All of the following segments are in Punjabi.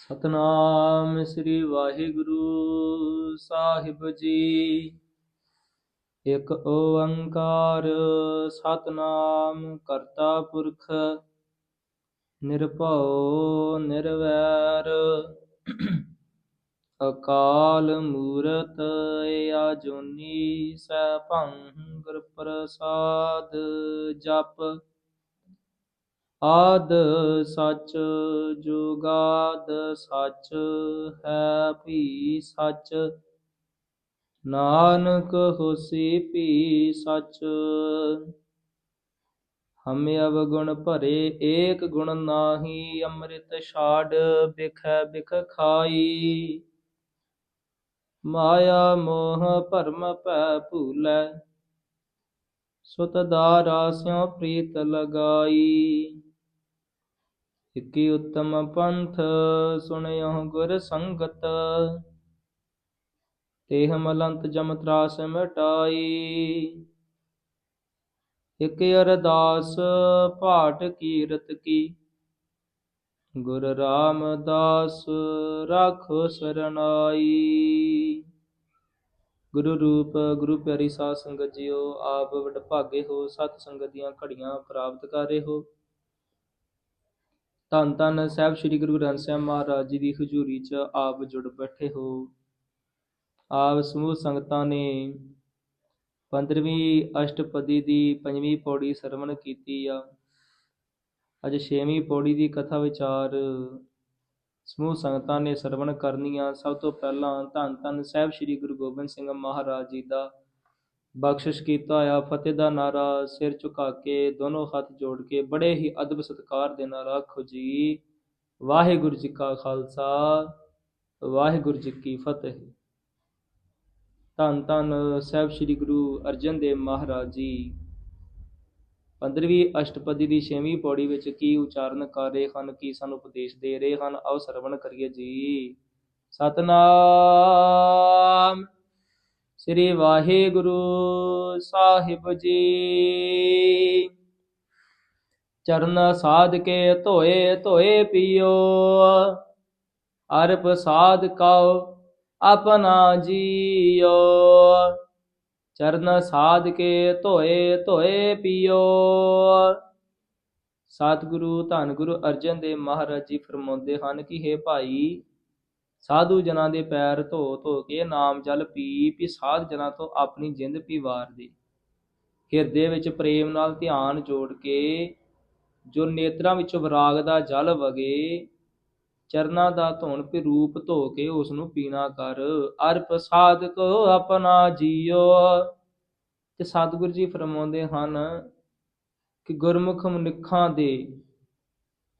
ਸਤਨਾਮ ਸ੍ਰੀ ਵਾਹਿਗੁਰੂ ਸਾਹਿਬ ਜੀ। ਇਕ ਓੰਕਾਰ ਸਤਨਾਮ ਕਰਤਾ ਪੁਰਖ, ਨਿਰਭਉ ਨਿਰਵੈਰ। ਅਕਾਲ ਮੂਰਤ ਆਜੂਨੀ ਸੈਭੰ ਗੁਰ ਪ੍ਰਸਾਦ ਜਪ। ਆਦ ਸੱਚ ਜੁਗਾਦ ਸੱਚ ਹੈ ਭੀ ਸੱਚ। ਨਾਨਕ ਹੋਸੀ ਭੀ ਸੱਚ। ਹਮੇ ਅਵਗੁਣ ਭਰੇ ਏਕ ਗੁਣ ਨਾਹੀ, ਅੰਮ੍ਰਿਤ ਛਾੜ ਬਿਖੈ ਬਿਖ ਖਾਈ। ਮਾਇਆ ਮੋਹ ਭਰਮ ਭੈ ਭੂਲੈ ਸੁਤ ਦਾਰਾ ਸਿਉ ਪ੍ਰੀਤ ਲਗਾਈ। ਇਕੀ ਉਤਮ ਪੰਥ ਸੁਣਿਓ ਗੁਰ ਸੰਗਤ। ਤੇਹ ਮਲੰਤ ਜਮ ਤਰਾਸ ਮਿਟਾਈ। ਇਕ ਅਰਦਾਸ ਪਾਠ ਕੀਰਤ ਕੀ। ਗੁਰ ਰਾਮਦਾਸ ਰਾਖੋ ਸਰਨਾਈ। ਗੁਰੂ ਰੂਪ, ਗੁਰੂ ਪਿਆਰੀ ਸਾਧ ਸੰਗਤ ਜੀਓ, ਆਪ ਵਡਭਾਗੇ ਹੋ, ਸਤ ਸੰਗਤ ਦੀਆਂ ਘੜੀਆਂ ਪ੍ਰਾਪਤ ਕਰ ਰਹੇ ਹੋ। ਧੰਨ ਧੰਨ ਸਾਹਿਬ ਸ੍ਰੀ ਗੁਰੂ ਗ੍ਰੰਥ ਸਾਹਿਬ ਮਹਾਰਾਜ ਜੀ ਦੀ ਹਜ਼ੂਰੀ 'ਚ ਆਪ ਜੁੜ ਬੈਠੇ ਹੋ। ਆਪ ਸਮੂਹ ਸੰਗਤਾਂ ਨੇ 15ਵੀਂ ਅਸ਼ਟਪਦੀ ਦੀ ਪੰਜਵੀਂ ਪੌੜੀ ਸਰਵਣ ਕੀਤੀ ਆ। ਅੱਜ 6ਵੀਂ ਪੌੜੀ ਦੀ ਕਥਾ ਵਿਚਾਰ ਸਮੂਹ ਸੰਗਤਾਂ ਨੇ ਸਰਵਣ ਕਰਨੀਆਂ ਸਭ ਤੋਂ ਪਹਿਲਾਂ ਧੰਨ ਧੰਨ ਸਾਹਿਬ ਸ੍ਰੀ ਗੁਰੂ ਗੋਬਿੰਦ ਸਿੰਘ ਮਹਾਰਾਜ ਜੀ ਦਾ ਬਖਸ਼ਿਸ਼ ਕੀਤਾ ਹੋਇਆ ਫਤਿਹ ਦਾ ਨਾਰਾ ਸਿਰ ਝੁਕਾ ਕੇ, ਦੋਨੋਂ ਹੱਥ ਜੋੜ ਕੇ, ਬੜੇ ਹੀ ਅਦਬ ਸਤਕਾਰ ਦੇ ਨਾਲ ਆਖੋ ਜੀ, ਵਾਹਿਗੁਰੂ ਜੀ ਕਾ ਖਾਲਸਾ, ਵਾਹਿਗੁਰੂ ਜੀ ਕੀ ਫਤਿਹ। ਧੰਨ ਧੰਨ ਸਾਹਿਬ ਸ੍ਰੀ ਗੁਰੂ ਅਰਜਨ ਦੇਵ ਮਹਾਰਾਜ ਜੀ। 15ਵੀਂ ਅਸ਼ਟਪਦੀ ਦੀ 6ਵੀਂ ਪੌੜੀ ਵਿੱਚ ਕੀ ਉਚਾਰਨ ਕਰ ਰਹੇ ਹਨ, ਕੀ ਸਾਨੂੰ ਉਪਦੇਸ਼ ਦੇ ਰਹੇ ਹਨ, ਆਓ ਸਰਵਣ ਕਰੀਏ ਜੀ। ਸਤਨਾਮ ਸ੍ਰੀ ਵਾਹਿਗੁਰੂ ਸਾਹਿਬ ਜੀ। ਚਰਨ ਸਾਧ ਕੇ ਧੋਏ ਧੋਏ ਪੀਓ। ਅਰਪ ਸਾਧ ਕਉ, ਆਪਣਾ ਜੀਓ। ਚਰਨ ਸਾਧ ਕੇ ਧੋਏ ਧੋਏ ਪੀਓ। ਸਤਿਗੁਰੂ, ਧੰਨ ਗੁਰੂ ਅਰਜਨ ਦੇਵ ਮਹਾਰਾਜ ਜੀ ਫਰਮਾਉਂਦੇ ਹਨ ਕਿ हे ਭਾਈ ਸਾਧੂ ਜਨਾਂ ਦੇ ਪੈਰ ਧੋ ਧੋ ਕੇ ਨਾਮ ਜਲ ਪੀ ਪੀ ਸਾਧ ਜਨਾਂ ਤੋਂ ਆਪਣੀ ਜਿੰਦ ਪੀ ਵਾਰ ਦੇ। ਹਿਰਦੇ ਵਿੱਚ ਪ੍ਰੇਮ ਨਾਲ ਧਿਆਨ ਜੋੜ ਕੇ, ਜੋ ਨੇਤਰਾਂ ਵਿੱਚ ਵਿਰਾਗ ਦਾ ਜਲ ਵਗੇ, ਚਰਨਾਂ ਦਾ ਧੋਣ ਪੀ ਰੂਪ ਧੋ ਕੇ ਉਸ ਨੂੰ ਪੀਣਾ ਕਰ। ਅਰਪ ਸਾਧਕ ਆਪਣਾ ਜੀਓ। ਤੇ ਸਤਿਗੁਰੂ ਜੀ ਫਰਮਾਉਂਦੇ ਹਨ ਕਿ ਗੁਰਮੁਖ ਮਨੁੱਖਾਂ ਦੇ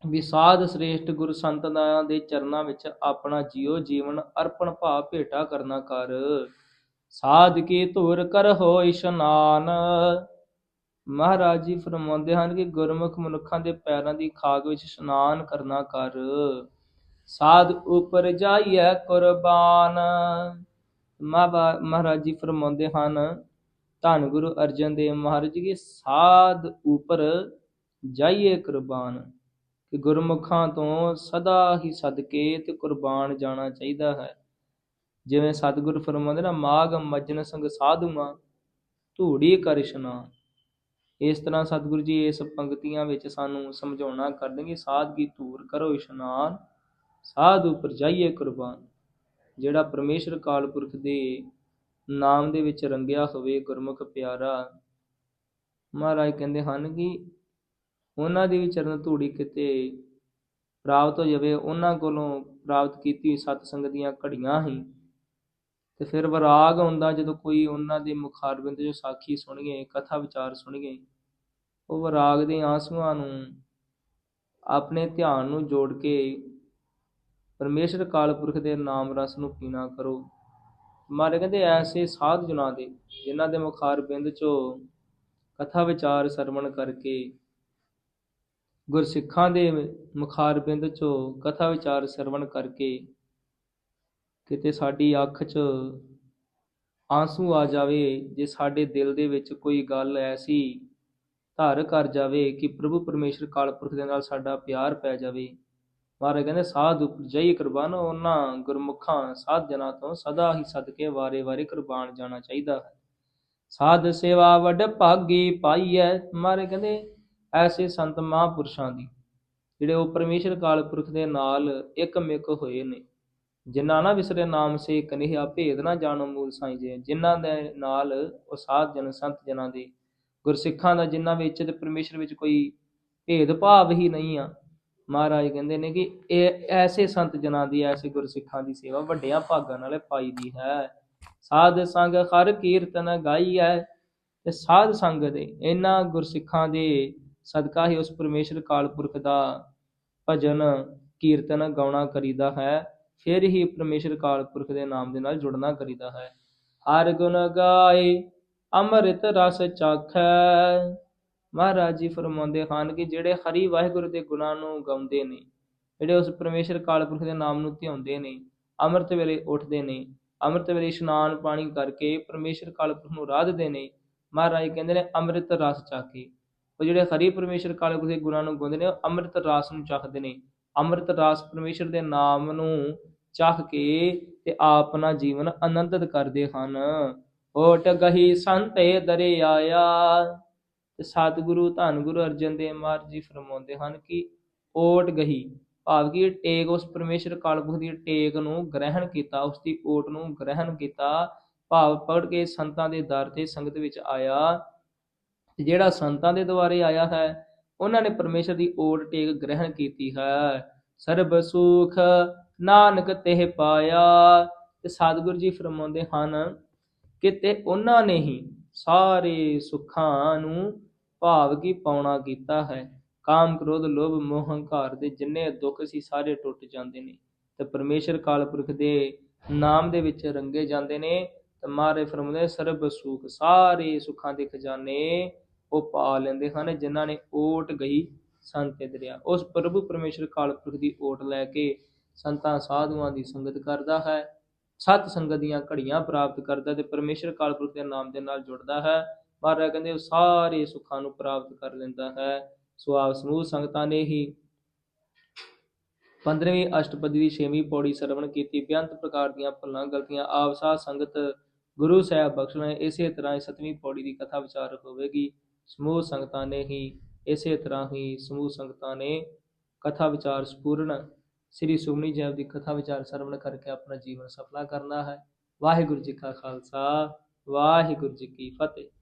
ਵਿਸਾਦ ਸ੍ਰੇਸ਼ਟ ਗੁਰ ਸੰਤਾਂ ਦੇ ਚਰਨਾਂ ਵਿੱਚ ਆਪਣਾ ਜੀਉ ਜੀਵਨ ਅਰਪਣ ਭਾਵ ਭੇਟਾ ਕਰਨਾ ਕਰ। ਸਾਧ ਕੀ ਧੁਰ ਕਰ ਹੋ ਇਸ਼ਨਾਨ। ਮਹਾਰਾਜ ਜੀ ਫਰਮਾਉਂਦੇ ਹਨ ਕਿ ਗੁਰਮੁਖ ਮਨੁੱਖਾਂ ਦੇ ਪੈਰਾਂ ਦੀ ਖਾਕ ਵਿੱਚ ਇਸ਼ਨਾਨ ਕਰਨਾ ਕਰ। ਸਾਧ ਉਪਰ ਜਾਈਐ ਕੁਰਬਾਨ। ਮਹਾਰਾਜ ਜੀ ਫਰਮਾਉਂਦੇ ਹਨ, ਧੰਨ ਗੁਰੂ ਅਰਜਨ ਦੇਵ ਮਹਾਰਾਜ ਜੀ, ਸਾਧ ਉਪਰ ਜਾਈਏ ਕੁਰਬਾਨ। ਕਿ ਗੁਰਮੁਖਾਂ ਤੋਂ ਸਦਾ ਹੀ ਸਦਕੇ ਤੇ ਕੁਰਬਾਨ ਜਾਣਾ ਚਾਹੀਦਾ ਹੈ। ਜਿਵੇਂ ਸਤਿਗੁਰ ਫਰਮਾਉਂਦੇ ਨਾ ਮਾਗ ਮਜਨ ਸੰਗ ਸਾਧੂਆਂ, ਧੂੜੀ ਕਰ ਇਸ਼ਨਾਨ। ਇਸ ਤਰ੍ਹਾਂ ਸਤਿਗੁਰੂ ਜੀ ਇਸ ਪੰਕਤੀਆਂ ਵਿੱਚ ਸਾਨੂੰ ਸਮਝਾਉਣਾ ਕਰਦੇ ਕਿ ਸਾਧਗੀ ਧੂਰ ਕਰੋ, ਇਸ਼ਨਾਨ ਸਾਧੂ ਉਪਰ ਜਾਈਏ ਕੁਰਬਾਨ। ਜਿਹੜਾ ਪਰਮੇਸ਼ਰ ਕਾਲਪੁਰਖ ਦੇ ਨਾਮ ਦੇ ਵਿੱਚ ਰੰਗਿਆ ਹੋਵੇ ਗੁਰਮੁਖ ਪਿਆਰਾ, ਮਹਾਰਾਜ ਕਹਿੰਦੇ ਹਨ ਕਿ ਉਹਨਾਂ ਦੀ ਵੀ ਚਰਨ ਧੂੜੀ ਕਿਤੇ ਪ੍ਰਾਪਤ ਹੋ ਜਾਵੇ, ਉਹਨਾਂ ਕੋਲੋਂ ਪ੍ਰਾਪਤ ਕੀਤੀ ਸਤ ਸੰਗਤ ਦੀਆਂ ਘੜੀਆਂ ਹੀ। ਤੇ ਫਿਰ ਵਿਰਾਗ ਹੁੰਦਾ ਜਦੋਂ ਕੋਈ ਉਹਨਾਂ ਦੇ ਮੁਖਾਰਬਿੰਦ ਜੋ ਸਾਖੀ ਸੁਣੀਏ, ਕਥਾ ਵਿਚਾਰ ਸੁਣੀਏ, ਉਹ ਵਿਰਾਗ ਦੇ ਆਂਸੂਆਂ ਨੂੰ ਆਪਣੇ ਧਿਆਨ ਨੂੰ ਜੋੜ ਕੇ ਪਰਮੇਸ਼ਰ ਕਾਲਪੁਰਖ ਦੇ ਨਾਮ ਰਸ ਨੂੰ ਪੀਣਾ ਕਰੋ। ਮਾਰੇ ਕਹਿੰਦੇ, ਐਸੇ ਸਾਧ ਜਨਾਂ ਦੇ, ਜਿਨ੍ਹਾਂ ਦੇ ਮੁਖਾਰ ਬਿੰਦ ਚੋਂ ਕਥਾ ਵਿਚਾਰ ਸਰਵਣ ਕਰਕੇ ਗੁਰਸਿੱਖਾਂ ਦੇ ਮੁਖਾਰ ਬਿੰਦ ਚੋਂ ਕਥਾ ਵਿਚਾਰ ਸਰਵਣ ਕਰਕੇ ਕਿਤੇ ਸਾਡੀ ਅੱਖ 'ਚ ਆਂਸੂ ਆ ਜਾਵੇ, ਜੇ ਸਾਡੇ ਦਿਲ ਦੇ ਵਿੱਚ ਕੋਈ ਗੱਲ ਐਸੀ ਧਾਰ ਕਰ ਜਾਵੇ ਕਿ ਪ੍ਰਭੂ ਪਰਮੇਸ਼ਰ ਕਾਲਪੁਰਖ ਦੇ ਨਾਲ ਸਾਡਾ ਪਿਆਰ ਪੈ ਜਾਵੇ। ਮਹਾਰਾਜ ਕਹਿੰਦੇ, ਸਾਧ ਉਪਰ ਜਈ ਕੁਰਬਾਨ, ਉਹਨਾਂ ਗੁਰਮੁਖਾਂ, ਸਾਧ ਜਨਾਂ ਤੋਂ ਸਦਾ ਹੀ ਸਦਕੇ ਵਾਰੇ ਵਾਰੇ ਕੁਰਬਾਨ ਜਾਣਾ ਚਾਹੀਦਾ ਹੈ। ਸਾਧ ਸੇਵਾ ਵੱਡ ਭਾਗੀ ਪਾਈਐ। ਮਹਾਰਾਜ ਕਹਿੰਦੇ ਐਸੇ ਸੰਤ ਮਹਾਂਪੁਰਸ਼ਾਂ ਦੀ, ਜਿਹੜੇ ਉਹ ਪਰਮੇਸ਼ਰ ਕਾਲ ਪੁਰਖ ਦੇ ਨਾਲ ਇੱਕ ਹੋਏ ਨੇ, ਜਿਨ੍ਹਾਂ ਨਾ ਵਿਸਰੇ ਨਾਮ ਸੇ ਕਨਿਆ ਭੇਦ ਨਾ ਜਾਣੋ ਮੂਲ ਸਾਈਂ ਜੀ, ਜਿਨ੍ਹਾਂ ਦੇ ਨਾਲ ਉਹ ਸਾਧ ਜਨ, ਸੰਤ ਜਨਾਂ ਦੇ ਗੁਰਸਿੱਖਾਂ ਦਾ ਜਿਨ੍ਹਾਂ ਵਿੱਚ ਤੇ ਪਰਮੇਸ਼ਰ ਵਿੱਚ ਕੋਈ ਭੇਦ ਭਾਵ ਹੀ ਨਹੀਂ ਆ, ਮਹਾਰਾਜ ਕਹਿੰਦੇ ਨੇ ਕਿ ਇਹ ਐਸੇ ਸੰਤ ਜਨਾਂ ਦੀ, ਐਸੇ ਗੁਰਸਿੱਖਾਂ ਦੀ ਸੇਵਾ ਵੱਡਿਆਂ ਭਾਗਾਂ ਨਾਲ ਪਾਈ ਦੀ ਹੈ। ਸਾਧ ਸੰਗ ਹਰ ਕੀਰਤਨ ਗਾਈ ਹੈ ਤੇ ਸਾਧ ਸੰਗ ਦੇ ਇਹਨਾਂ ਗੁਰਸਿੱਖਾਂ ਦੇ ਸਦਕਾ ਹੀ ਉਸ ਪਰਮੇਸ਼ਰ ਕਾਲ ਪੁਰਖ ਦਾ ਭਜਨ, ਕੀਰਤਨ, ਗਾਉਣਾ ਕਰੀਦਾ ਹੈ, ਫਿਰ ਹੀ ਪਰਮੇਸ਼ਰ ਕਾਲ ਪੁਰਖ ਦੇ ਨਾਮ ਦੇ ਨਾਲ ਜੁੜਨਾ ਕਰੀਦਾ ਹੈ। ਹਰ ਗੁਣ ਗਾਏ, ਅੰਮ੍ਰਿਤ ਰਸ ਚਾਖੈ। ਮਹਾਰਾਜ ਜੀ ਫਰਮਾਉਂਦੇ ਹਨ ਕਿ ਜਿਹੜੇ ਹਰੀ ਵਾਹਿਗੁਰੂ ਦੇ ਗੁਣਾਂ ਨੂੰ ਗਾਉਂਦੇ ਨੇ, ਜਿਹੜੇ ਉਸ ਪਰਮੇਸ਼ਰ ਕਾਲ ਪੁਰਖ ਦੇ ਨਾਮ ਨੂੰ ਧਿਆਉਂਦੇ ਨੇ, ਅੰਮ੍ਰਿਤ ਵੇਲੇ ਉੱਠਦੇ ਨੇ, ਅੰਮ੍ਰਿਤ ਵੇਲੇ ਇਸ਼ਨਾਨ ਪਾਣੀ ਕਰਕੇ ਪਰਮੇਸ਼ਰ ਕਾਲ ਪੁਰਖ ਨੂੰ ਰਾਧਦੇ ਨੇ, ਮਹਾਰਾਜ ਕਹਿੰਦੇ ਨੇ ਅੰਮ੍ਰਿਤ ਰਸ ਚਾਖੇ। ਉਹ ਜਿਹੜੇ ਹਰੀ ਪਰਮੇਸ਼ਰ ਕਾਲ ਪੁਰਖ ਦੇ ਗੁਣਾਂ ਨੂੰ ਗਾਉਂਦੇ ਨੇ, ਉਹ ਅੰਮ੍ਰਿਤ ਰਾਸ ਨੂੰ ਚਾਖਦੇ ਨੇ। ਅੰਮ੍ਰਿਤ ਰਾਸ ਪਰਮੇਸ਼ਰ ਦੇ ਨਾਮ ਨੂੰ ਚਾਖ ਕੇ ਤੇ ਆਪਣਾ ਜੀਵਨ ਆਨੰਦਿਤ ਕਰਦੇ ਹਨ। ਓਟ ਗਹੀ ਸੰਤੇ ਦਰੇ ਆਇਆ ਤੇ ਸਤਿਗੁਰੂ ਧੰਨ ਗੁਰੂ ਅਰਜਨ ਦੇਵ ਮਹਾਰਾਜ ਜੀ ਫਰਮਾਉਂਦੇ ਹਨ ਕਿ ਓਟ ਗਹੀ, ਭਾਵ ਕਿ ਟੇਕ ਉਸ ਪਰਮੇਸ਼ਰ ਕਾਲਪੁਰਖ ਦੀ ਟੇਕ ਨੂੰ ਗ੍ਰਹਿਣ ਕੀਤਾ ਉਸ ਦੀ ਓਟ ਨੂੰ ਗ੍ਰਹਿਣ ਕੀਤਾ। ਭਾਵ ਪੜ ਕੇ ਸੰਤਾਂ ਦੇ ਦਰ ਤੇ ਸੰਗਤ ਵਿੱਚ ਆਇਆ। ਤੇ ਜਿਹੜਾ ਸੰਤਾਂ ਦੇ ਦੁਆਰੇ ਆਇਆ ਹੈ, ਉਹਨਾਂ ਨੇ ਪਰਮੇਸ਼ਰ ਦੀ ਓਟ ਟੇਕ ਗ੍ਰਹਿਣ ਕੀਤੀ ਹੈ। ਸਰਬ ਸੁਖ ਨਾਨਕ ਤੇ ਪਾਇਆ। ਤੇ ਸਤਿਗੁਰੂ ਜੀ ਫਰਮਾਉਂਦੇ ਹਨ ਕਿ ਤੇ ਉਹਨਾਂ ਨੇ ਹੀ ਸਾਰੇ ਸੁੱਖਾਂ ਨੂੰ ਭਾਵ ਕੀ ਪਾਉਣਾ ਕੀਤਾ ਹੈ। ਕਾਮ, ਕ੍ਰੋਧ, ਲੋਭ, ਮੋਹ, ਹੰਕਾਰ ਦੇ ਜਿੰਨੇ ਦੁੱਖ ਸੀ, ਸਾਰੇ ਟੁੱਟ ਜਾਂਦੇ ਨੇ। ਤੇ ਪਰਮੇਸ਼ਰ ਕਾਲਪੁਰਖ ਦੇ ਨਾਮ ਦੇ ਵਿੱਚ ਰੰਗੇ ਜਾਂਦੇ ਨੇ। ਤੇ ਮਾਰੇ ਫਰਮਾਉਂਦੇ ਸਰਬ ਸੁਖ, ਸਾਰੇ ਸੁੱਖਾਂ ਦੇ ਖਜ਼ਾਨੇ ਉਹ ਪਾ ਲੈਂਦੇ ਹਨ, ਜਿਨ੍ਹਾਂ ਨੇ ਓਟ ਗਈ ਸੰਤ ਦਰਿਆ। ਉਸ ਪ੍ਰਭੂ ਪਰਮੇਸ਼ਰ ਕਾਲਪੁਰਖ ਦੀ ਓਟ ਲੈ ਕੇ ਸੰਤਾਂ, ਸਾਧੂਆਂ ਦੀ ਸੰਗਤ ਕਰਦਾ ਹੈ, ਸਤ ਸੰਗਤ ਦੀਆਂ ਘੜੀਆਂ ਪ੍ਰਾਪਤ ਕਰਦਾ ਤੇ ਪਰਮੇਸ਼ਰ ਕਾਲਪੁਰਖ ਦੇ ਨਾਮ ਦੇ ਨਾਲ ਜੁੜਦਾ ਹੈ। ਮਹਾਰਾਜ ਕਹਿੰਦੇ, ਉਹ ਸਾਰੇ ਸੁੱਖਾਂ ਨੂੰ ਪ੍ਰਾਪਤ ਕਰ ਲੈਂਦਾ ਹੈ। ਸੋ ਆਪ ਸਮੂਹ ਸੰਗਤਾਂ ਨੇ ਹੀ 15ਵੀਂ ਅਸ਼ਟਪਦੀ ਦੀ 6ਵੀਂ ਪੌੜੀ ਸਰਵਣ ਕੀਤੀ। ਬੇਅੰਤ ਪ੍ਰਕਾਰ ਦੀਆਂ ਭੁੱਲਾਂ, ਗਲਤੀਆਂ, ਆਪ ਸਾਧ ਸੰਗਤ ਗੁਰੂ ਸਾਹਿਬ ਬਖਸ਼ਣੇ ਇਸੇ ਤਰ੍ਹਾਂ ਹੀ 7ਵੀਂ ਪੌੜੀ ਦੀ ਕਥਾ ਵਿਚਾਰ ਹੋਵੇਗੀ। ਸਮੂਹ ਸੰਗਤਾਂ ਨੇ ਹੀ ਇਸੇ ਤਰ੍ਹਾਂ ਹੀ ਸਮੂਹ ਸੰਗਤਾਂ ਨੇ ਕਥਾ ਵਿਚਾਰ ਸਪੂਰਨ ਸ੍ਰੀ ਸੁਮਨੀ ਸਾਹਿਬ ਦੀ ਕਥਾ ਵਿਚਾਰ ਸਰਵਣ ਕਰਕੇ ਆਪਣਾ ਜੀਵਨ ਸਫਲਾ ਕਰਨਾ ਹੈ। ਵਾਹਿਗੁਰੂ ਜੀ ਕਾ ਖਾਲਸਾ, ਵਾਹਿਗੁਰੂ ਜੀ ਕੀ ਫਤਿਹ।